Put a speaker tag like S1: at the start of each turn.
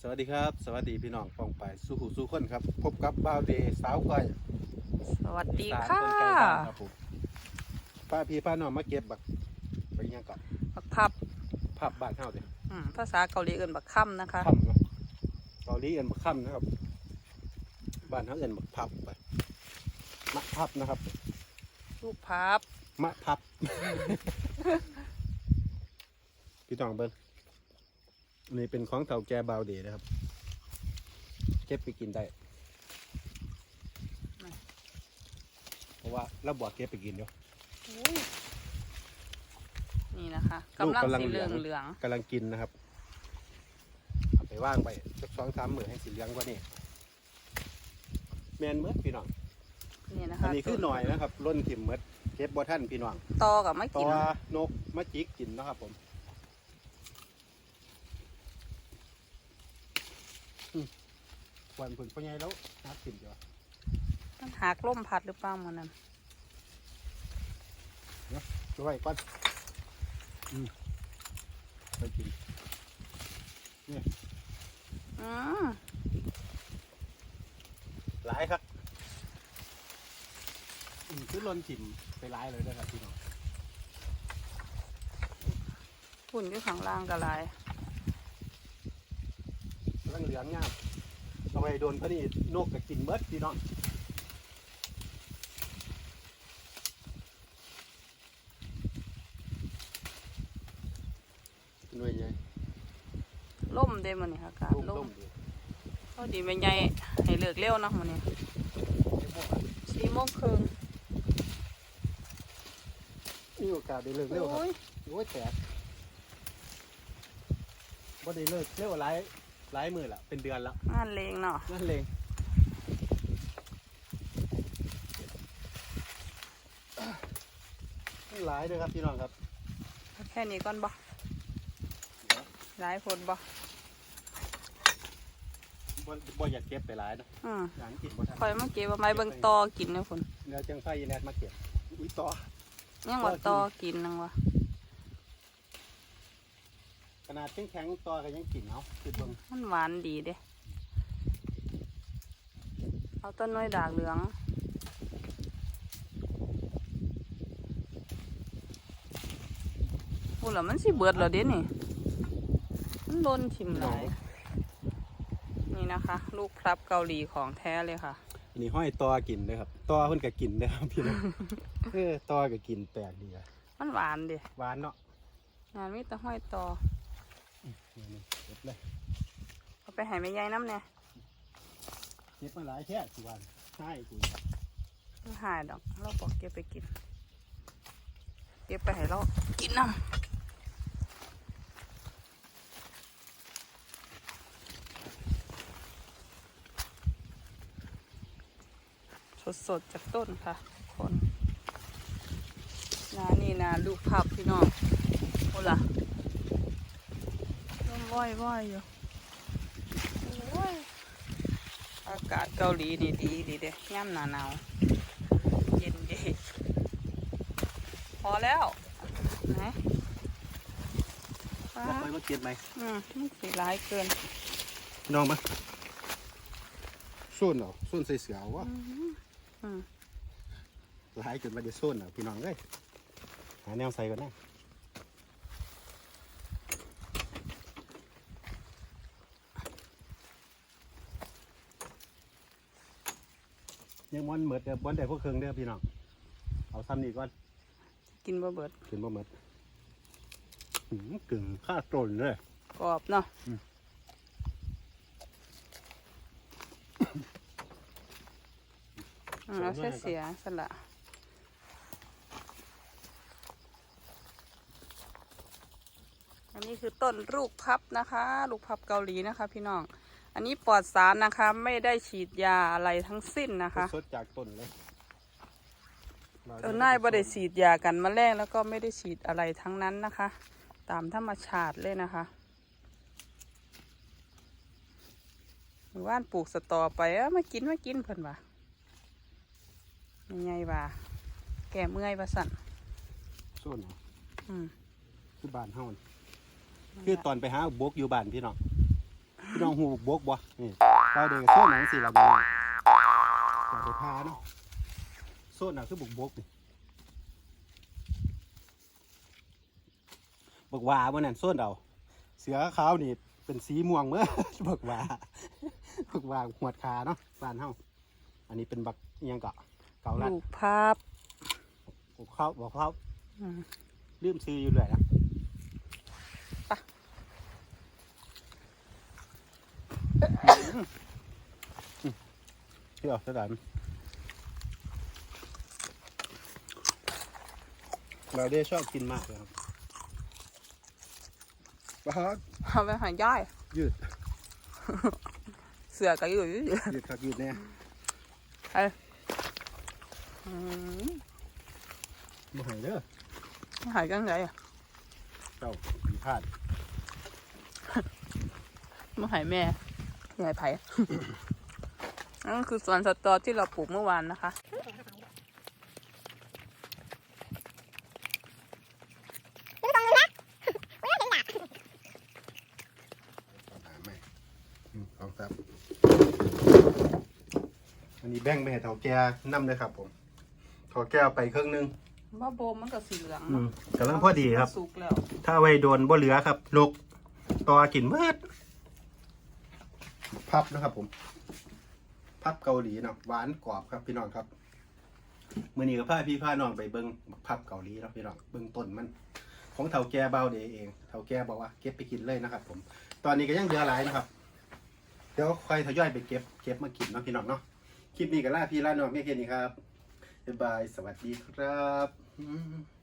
S1: สวัสดีครับ สวัสดีพี่น้องปองไปสู้หูสู้คนครับ พบกับบ้าวเดย์สาวก้อย
S2: สวัสดี
S1: สาม
S2: ค่ะ
S1: คนไกลบ้านครับผมป้าพี่ป้าน้องมาเก็บบักไปยังก่อน
S2: บักพับ
S1: ภาพบ้านเฮาเด้
S2: อืมภาษาเกาหลีเอื่นบักค่ำนะคะ
S1: ค่ำเนาะเกาหลีเอิ้นบักค่ำนะครับ บ้านเฮาเอิ้นบักพับไปมะพับนะครับ
S2: ลูกพับ
S1: มะพับ พี่น้องเบิ้ง อันนี่เป็นของเต่าแก่บาวเดย์นะครับ เก็บไปกินได้ เพราะว่าเราบอกเก็บไปกินเดี๋ยว
S2: อุ้ยนี่นะคะ
S1: ลูก
S2: กำลัง
S1: กำลัง
S2: สี
S1: เห
S2: เห
S1: ลื
S2: ลื
S1: อ
S2: องงเหลือง
S1: กำลังกินนะครับเอาไปว่างไปสักสองสามมือให้สีเหลืองกว่านี้แมนเมื่อพี่น้อง
S2: นี่นะ
S1: อั
S2: คะ
S1: นนี้คือหน่อยนะครับล้นถิ่มเมื่อเก็บบ่ท่านพี่น้อง
S2: ตอกับไม่
S1: ตั
S2: กิน
S1: วนกมะจิกกินเนาะครับผมอืม วันผลพ่อใหญ่แล้วนับกินจ้ะ
S2: มันหักล่มพัดหรือเปล่ามันนั้น
S1: ด้วยก่อนอืมไปกิน
S2: อืม
S1: หลายครับอืมคือล้นถิ่มไปหลายเลยนะครับพี่น้อง
S2: ฝุ่นอยู่ข้างล่างกระไร
S1: กำลังเหลืองงาม เอาไปโดนเขานี่นกก็กินเบิดพี่น้องหน่วยใหญ่
S2: ล่มเด้มันนี่ค่ะอากาศ
S1: ร่ม
S2: ล่
S1: ร่
S2: ม
S1: มดี
S2: พอดีไม่ใหญ่ให้เลิกเร็วเนาะมันนี่สี่โมงครึ่ง
S1: มีโอกาสได้เลิกเร็วครับ
S2: โอ้ย
S1: โอ้ยแตกบ่ได้เลิกเร็วหลาย หลายมือละเป็นเดือนละ
S2: งานเลงเนาะ
S1: นั่นเลงหลายเลยครับพี่น้องครับ
S2: แค่นี้ก่อนบ่หลายคนบ่
S1: บ่บ่อยากเก็บไปหลายนะ
S2: อืม
S1: หลังกินบ่ทัน
S2: คอยมาเก็บว่าไม้เบิ่งตอกินเนี่ยคน
S1: เดี๋ยวจังไฟอีแนทมาเก็บอุ้ยต่อ
S2: ยังว่าตอกินนังวะ
S1: ขนาดแข็งๆต่อก็ยังกินเอาคือเบิ่ง
S2: มันหวานดีเด้เอาต้นน้อยดากเหลืองพูดแล้วมันสิเบิดแล้วเด้นี่ มันโดนทิมหลายนี่นะคะ ลูกพลับเกาหลีของแท้เลยค่ะ
S1: อันนี้ห้อยต่อกินเลยครับต่อเพิ่นก็กินได้ครับพี่น้องเออต่อก็กินแปลกดีอะ
S2: มันหวานเด้
S1: หวานเนาะ
S2: งานมีแต่ห้อยตอ
S1: นี่นี่ เก็บเลย
S2: เอาไปให้แม่ยายน้ำเนี่ย
S1: เก็บมาหลายแค่สิวันใช่คุณ
S2: ไม่หายดอก เราบอกเก็บไปกิน เก็บไปให้เรากินน้ำสดๆจากต้นค่ะคนนานี่นาลูกพับพี่น้องโอ้ล่ะร่ม ว่อยว่อยๆอยู่โอ้ยอากาศเกาหลีนี่ดีดีเด้ย่ำหนาหนาวเย็นดีพอแล้วไหนว้า
S1: แล้วค่อยมาเก็บไหม
S2: อืมมันสีร้ายเกิน
S1: น้องมาส้นเอาส้นใส่เสือเอาวะ
S2: อืมอืม
S1: หลายจนมาจะส้นเอาพี่น้องเอ้ยหาแนวใส่ก่อนนะ ยังมันเหมือดเด้อบอนได้พวกเครื่องเด้อพี่น้องเอาซ้ำนี่ก่อน
S2: กินบ่เบิด
S1: กินบ่เหมือดหืมกึ่งข้าต้นเลย
S2: กรอบเนาะ
S1: อืม
S2: อืมเอาเสียเสียสละอันนี้คือต้นลูกพับนะคะ ลูกพับเกาหลีนะคะ พี่น้อง อันนี้ปลอดสารนะคะ ไม่ได้ฉีดยาอะไรทั้งสิ้นนะคะ
S1: สดๆจากต้นเลย
S2: เออนายบ่ได้ฉีดยากันแมลงแล้วก็ไม่ได้ฉีดอะไรทั้งนั้นนะคะ ตามธรรมชาติเลยนะคะหรือว่านปลูกสตอไปเอ้ามากินมากินเพิ่นว่ายังไงว่าแก่เมื่อยว่าสั่น
S1: ส้นเอา
S2: อืม
S1: คือบ้านเฮานี่คือตอนไปหาบกอยู่บ้านพี่น้อง พี่น้องหูบุกบกบ่นี่เราเด็กโซ่หนังสิเราดูอย่าไปพาเนาะโซ่หนังคือบุกบกนี่บักหวาเมื่อนั้นโซ่เราเสือขาวนี่เป็นสีม่วงเมื่อบักหวาบักหวาหวดขาเนาะบ้านเฮาอันนี้เป็นบักอิหยังเกาะเกาลัด
S2: ลูกภาพ
S1: บักเขาบักเขา
S2: อืม
S1: ลืมซื้ออยู่เลยนะ
S2: ไป
S1: เที่ยวสถานเราได้ชอบกินมากเลยครับปลา
S2: เอาไปใหายย่าย
S1: ยืด
S2: เสือก็อยู่อยู่
S1: ยืดครับยืดแน่
S2: อืม
S1: มาหายเด้อ
S2: หายจังไงอะ
S1: เจ้าผีพลาด
S2: มาหายแม่ ยายไผ่นั่นคือสวนสตอที่เราปลูกเมื่อวานนะคะ
S1: หาไม่อืมเอาครับ อันนี้แบ่งไปให้เถาแก่น้ำเลยครับผมเถาแก่เอาไปครึ่งหนึง
S2: บ้าโบมมันก็สีเหลือง
S1: อืมกำลังพอดีครับ
S2: สุกแล้ว
S1: ถ้าไว้โดนบ่เหลือครับลกต่อกินเบิด พับนะครับผม พับเกาหลีเนาะหวานกรอบครับพี่น้องครับมื่อนี้ก็พาพี่พาน้องไปเบิ้งพับเกาหลีเนาะพี่น้องเบิ้งต้นมัน ของเถาแก่เบาเดยเองเถาแก่บอกว่าเก็บไปกินเลยนะครับ ผม ตอนนี้ก็ยังเหลือหลายนะครับเดี๋ยวค่อยทยอยไปเก็บเก็บมากินเนาะพี่น้องเนาะคลิปนี้ก็ลาพี่ลาน้องเมียแค่นี้ครับบ๊ายบายสวัสดีครับ